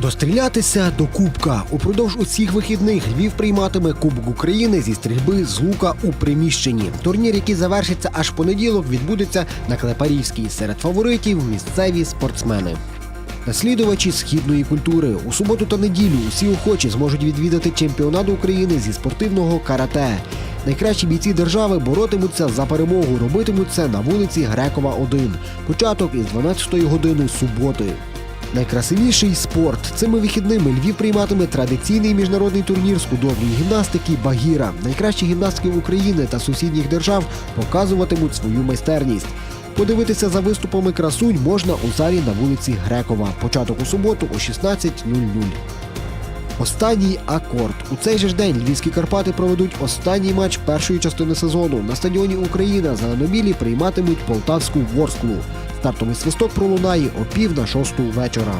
Дострілятися до Кубка. Упродовж усіх вихідних Львів прийматиме Кубок України зі стрільби з лука у приміщенні. Турнір, який завершиться аж понеділок, відбудеться на Клепарівській. Серед фаворитів місцеві спортсмени. Наслідувачі східної культури у суботу та неділю усі охочі зможуть відвідати чемпіонат України зі спортивного карате. Найкращі бійці держави боротимуться за перемогу. Робитимуть це на вулиці Грекова 1. Початок із 12 години суботи. Найкрасивіший спорт. Цими вихідними Львів прийматиме традиційний міжнародний турнір з художньої гімнастики Багіра. Найкращі гімнастки України та сусідніх держав показуватимуть свою майстерність. Подивитися за виступами красунь можна у залі на вулиці Грекова. Початок у суботу о 16.00. Останній акорд. У цей же ж день львівські Карпати проведуть останній матч першої частини сезону. На стадіоні Україна за зеленобілі прийматимуть полтавську Ворсклу. Стартовий свисток пролунає о пів на шосту вечора.